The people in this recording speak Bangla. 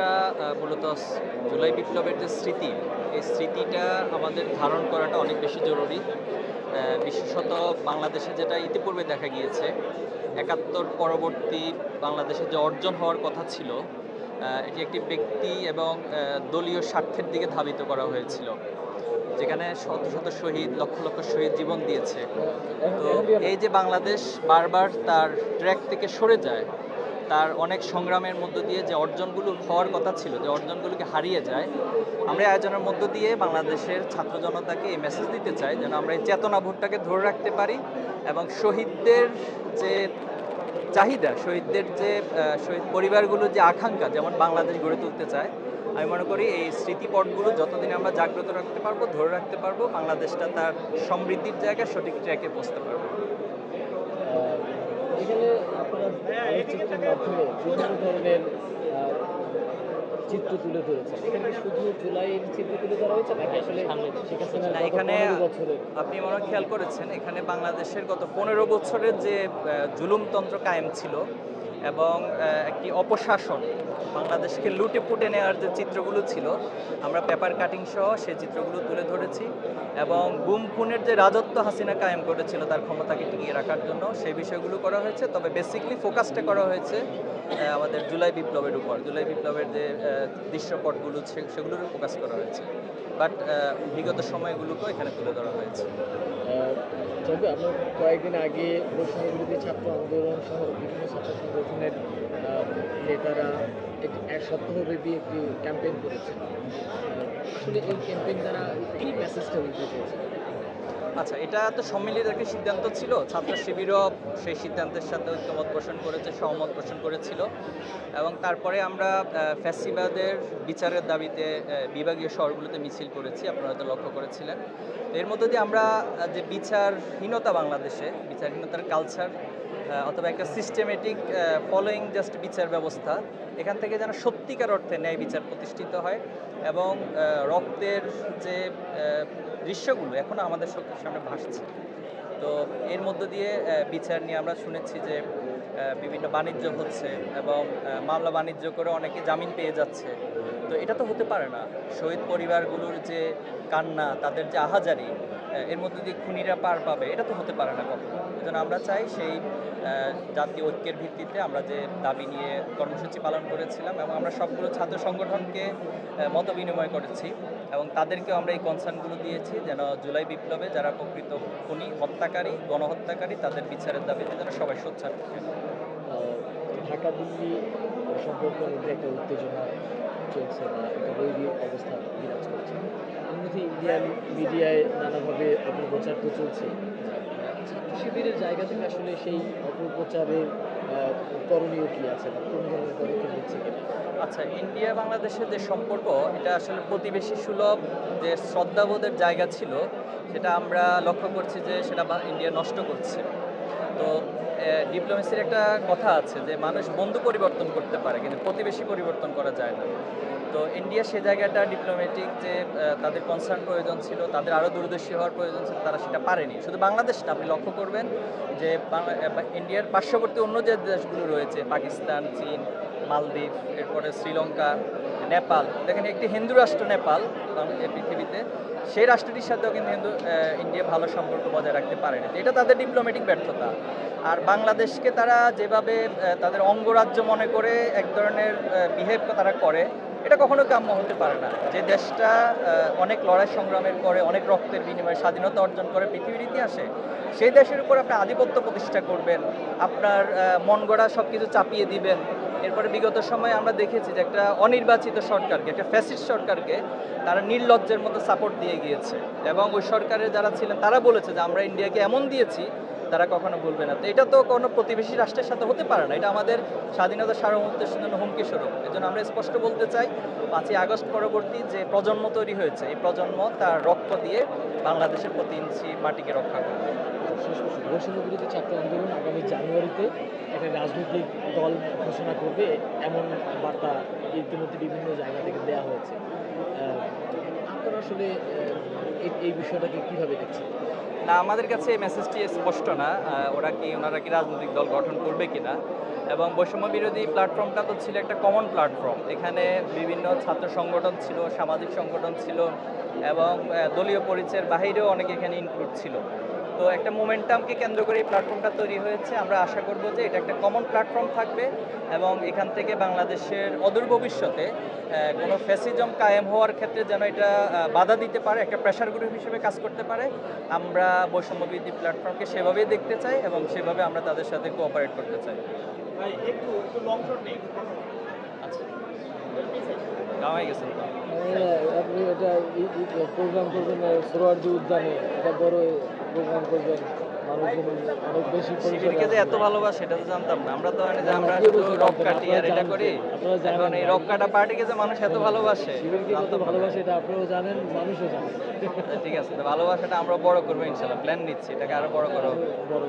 বিপ্লবটা মূলত জুলাই বিপ্লবের যে স্মৃতি, এই স্মৃতিটা আমাদের ধারণ করাটা অনেক বেশি জরুরি। বিশেষত বাংলাদেশে যেটা ইতিপূর্বে দেখা গিয়েছে, একাত্তর পরবর্তী বাংলাদেশে যে অর্জন হওয়ার কথা ছিল এটি একটি ব্যক্তি এবং দলীয় স্বার্থের দিকে ধাবিত করা হয়েছিল, যেখানে শত শত শহীদ, লক্ষ লক্ষ শহীদ জীবন দিয়েছে। তো এই যে বাংলাদেশ বারবার তার ট্র্যাক থেকে সরে যায় তার অনেক সংগ্রামের মধ্য দিয়ে যে অর্জনগুলো হওয়ার কথা ছিল, যে অর্জনগুলোকে হারিয়ে যায়, আমরা আয়োজনের মধ্য দিয়ে বাংলাদেশের ছাত্র জনতাকে এই মেসেজ দিতে চাই যেন আমরা এই চেতনা ভোটটাকে ধরে রাখতে পারি এবং শহীদদের যে চাহিদা, শহীদদের যে শহীদ পরিবারগুলোর যে আকাঙ্ক্ষা যেমন বাংলাদেশ গড়ে তুলতে চায়, আমি মনে করি এই স্মৃতিপটগুলো যতদিন আমরা জাগ্রত রাখতে পারব, ধরে রাখতে পারব, বাংলাদেশটা তার সমৃদ্ধির জায়গায় সঠিক ট্র্যাকে পৌঁছতে পারবে আহ, এখানে আপনারা আলোকচিত্রের মাধ্যমে বিভিন্ন ধরনের চিত্র তুলে ধরেছেন। এখানে শুধু জুলাইয়ের চিত্র তুলে ধরা হয়েছে নাকি আসলে শেখ এখানে আপনি মনে খেয়াল করেছেন এখানে বাংলাদেশের গত পনেরো বছরের যে জুলুমতন্ত্র কায়েম ছিল এবং একটি অপশাসন, বাংলাদেশকে লুটে পুটে নেওয়ার যে চিত্রগুলো ছিল, আমরা পেপার কাটিং সহ সেই চিত্রগুলো তুলে ধরেছি এবং গুম খুনের যে রাজত্ব হাসিনা কায়েম করেছিল, তার ক্ষমতাকে টিকিয়ে রাখার জন্য সেই বিষয়গুলো করা হয়েছে। তবে বেসিকলি ফোকাসটা করা হয়েছে আমাদের জুলাই বিপ্লবের উপর জুলাই বিপ্লবের যে দৃশ্যপটগুলো সে- সেগুলোর ফোকাস করা হয়েছে। বাট বিগত সময়গুলোকেও এখানে তুলে ধরা হয়েছে। তবে আমরা কয়েকদিন আগে বৈষম্য বিরোধী ছাত্র আন্দোলন সহ বিভিন্ন ছাত্র সংগঠনের নেতারা এক সপ্তাহব্যাপী একটি ক্যাম্পেইন করেছেন। আহ, আসলে এই ক্যাম্পেইন দ্বারা কি মেসেজটা দিতে চেয়েছে আচ্ছা এটা তো সম্মিলিত একটি সিদ্ধান্ত ছিল। ছাত্র শিবিরও সেই সিদ্ধান্তের সাথে ঐক্যমত পোষণ করেছে, সহমত পোষণ করেছিল। এবং তারপরে আমরা ফ্যাসিবাদের বিচারের দাবিতে বিভাগীয় শহরগুলোতে মিছিল করেছি, আপনারা হয়তো লক্ষ্য করেছিলেন। এর মধ্য দিয়ে আমরা যে বিচারহীনতা বাংলাদেশে, বিচারহীনতার কালচার অথবা একটা সিস্টেমেটিক ফলোয়িং জাস্ট বিচার ব্যবস্থা, এখান থেকে যেন সত্যিকার অর্থে ন্যায় বিচার প্রতিষ্ঠিত হয় এবং রক্তের যে দৃশ্যগুলো এখনও আমাদের চোখের সামনে ভাসছে। তো এর মধ্য দিয়ে বিচার নিয়ে আমরা শুনেছি যে বিভিন্ন বাণিজ্য হচ্ছে এবং মামলা বাণিজ্য করে অনেকে জামিন পেয়ে যাচ্ছে। তো এটা তো হতে পারে না। শহীদ পরিবারগুলোর যে কান্না তাদের যে আহাজারি এর মধ্যে দিয়ে খুনিরা পার পাবে এটা তো হতে পারে না কখনো। এজন্য আমরা চাই সেই জাতীয় ঐক্যের ভিত্তিতে আমরা যে দাবি নিয়ে কর্মসূচি পালন করেছিলাম এবং আমরা সবগুলো ছাত্র সংগঠনকে মত বিনিময় করেছি এবং তাদেরকেও আমরা এই কনসার্নগুলো দিয়েছি যেন জুলাই বিপ্লবে যারা প্রকৃত খুনি হত্যাকারী গণহত্যাকারী তাদের বিচারের দাবিতে যেন সবাই আহ, ঢাকা দিল্লি সম্পর্কের একটা উত্তেজনা চলছে বা একটা বৈরী অবস্থা বিরাজ করছে। অন্যদিকে ইন্ডিয়ান মিডিয়ায় নানাভাবে অপপ্রচার তো চলছে। শিবিরের জায়গা থেকে আসলে সেই অপপ্রচারের করণীয় কি আছে বা কোন ধরনের পদক্ষেপ নিচ্ছে কিনা? আচ্ছা ইন্ডিয়া বাংলাদেশের যে সম্পর্ক এটা আসলে প্রতিবেশী সুলভ যে শ্রদ্ধাবোধের জায়গা ছিল সেটা আমরা লক্ষ্য করছি যে সেটা ইন্ডিয়া নষ্ট করছে। তো ডিপ্লোমেসির একটা কথা আছে যে, মানুষ বন্ধু পরিবর্তন করতে পারে, কিন্তু প্রতিবেশী পরিবর্তন করা যায় না। তো ইন্ডিয়া সে জায়গাটা ডিপ্লোম্যাটিক যে তাদের কনসার্ন প্রয়োজন ছিল, তাদের আরও দূরদর্শী হওয়ার প্রয়োজন ছিল, তারা সেটা পারেনি। শুধু বাংলাদেশ না, আপনি লক্ষ্য করবেন যে ইন্ডিয়ার পার্শ্ববর্তী অন্য যে দেশগুলো রয়েছে, পাকিস্তান, চীন, মালদ্বীপ, এরপরে শ্রীলঙ্কা, নেপাল, দেখেন একটি হিন্দু রাষ্ট্র নেপাল পৃথিবীতে, সেই রাষ্ট্রটির সাথেও কিন্তু হিন্দু ইন্ডিয়া ভালো সম্পর্ক বজায় রাখতে পারেনি। এটা তাদের ডিপ্লোম্যাটিক ব্যর্থতা। আর বাংলাদেশকে তারা যেভাবে তাদের অঙ্গরাজ্য মনে করে, এক ধরনের বিহেভ তারা করে এটা কখনো কাম্য হতে পারে না। যে দেশটা অনেক লড়াই সংগ্রামের পরে, অনেক রক্তের বিনিময়ে স্বাধীনতা অর্জন করে পৃথিবীর ইতিহাসে, সেই দেশের উপর আপনি আধিপত্য প্রতিষ্ঠা করবেন, আপনার মন গড়া সব কিছু চাপিয়ে দিবেন। এরপরে বিগত সময়ে আমরা দেখেছি যে একটা অনির্বাচিত সরকারকে, একটা ফ্যাসিস্ট সরকারকে তারা নির্লজ্জের মতো সাপোর্ট দিয়ে গিয়েছে। এবং ওই সরকারের যারা ছিলেন, তারা বলেছে যে, আমরা ইন্ডিয়াকে এমন দিয়েছি তারা কখনো বলবে না। তো এটা তো কোনো প্রতিবেশী রাষ্ট্রের সাথে হতে পারে না। এটা আমাদের স্বাধীনতা সার্বভৌমত্বের জন্য হুমকি স্বরূপ। এই জন্য আমরা স্পষ্ট বলতে চাই, পাঁচই আগস্ট পরবর্তী যে প্রজন্ম তৈরি হয়েছে, এই প্রজন্ম তার রক্ত দিয়ে বাংলাদেশের প্রতি ইঞ্চি মাটিকে রক্ষা করবে। শেষ প্রশ্ন, বৈষম্য বিরোধী ছাত্র আন্দোলন আগামী জানুয়ারিতে একটা রাজনৈতিক দল ঘোষণা করবে, এমন বার্তা ইতিমধ্যে বিভিন্ন জায়গা থেকে দেওয়া হয়েছে। আপনারা আসলে এই- বিষয়টাকে কীভাবে দেখছেন? না, আমাদের কাছে এই মেসেজটি স্পষ্ট না। ওরা কি, ওনারা কি রাজনৈতিক দল গঠন করবে কিনা? এবং বৈষম্য বিরোধী প্ল্যাটফর্মটা তো ছিল একটা কমন প্ল্যাটফর্ম এখানে বিভিন্ন ছাত্র সংগঠন ছিল, সামাজিক সংগঠন ছিল এবং দলীয় পরিচয়ের বাহিরেও অনেকে এখানে ইনক্লুড ছিল। তো একটা মোমেন্টামকে কেন্দ্র করে এই প্ল্যাটফর্মটা তৈরি হয়েছে। আমরা আশা করব যে এটা একটা কমন প্ল্যাটফর্ম থাকবে এবং এখান থেকে বাংলাদেশের অদূর ভবিষ্যতে কোনো ফ্যাসিজম কায়েম হওয়ার ক্ষেত্রে যেন এটা বাধা দিতে পারে একটা প্রেশার গ্রুপ হিসেবে কাজ করতে পারে আমরা বৈষম্যবিধি প্ল্যাটফর্মকে সেভাবেই দেখতে চাই এবং সেভাবে আমরা তাদের সাথে কোঅপারেট করতে চাই। একটু একটু লং শট নেই? আচ্ছা। গাওয়াই গেছেন আপনি এটা প্রোগ্রাম করবেন উদ্যানে এটা বড় প্রোগ্রাম করবেন। এত ভালোবাসে তো জানতাম না। আমরা তো আমরা কে শুধু বলছে রক কাটি আর এটা করি। জানতেন। আপনারা জানেন এখন এই রক কাটা পার্টিকে যে মানুষ এত ভালোবাসে এটা আপনারাও জানেন মানুষও জানেন। ঠিক আছে ভালোবাসাটা আমরা বড় করব ইনশাল্লাহ প্ল্যান নিচ্ছি এটাকে আরও বড় করব বড়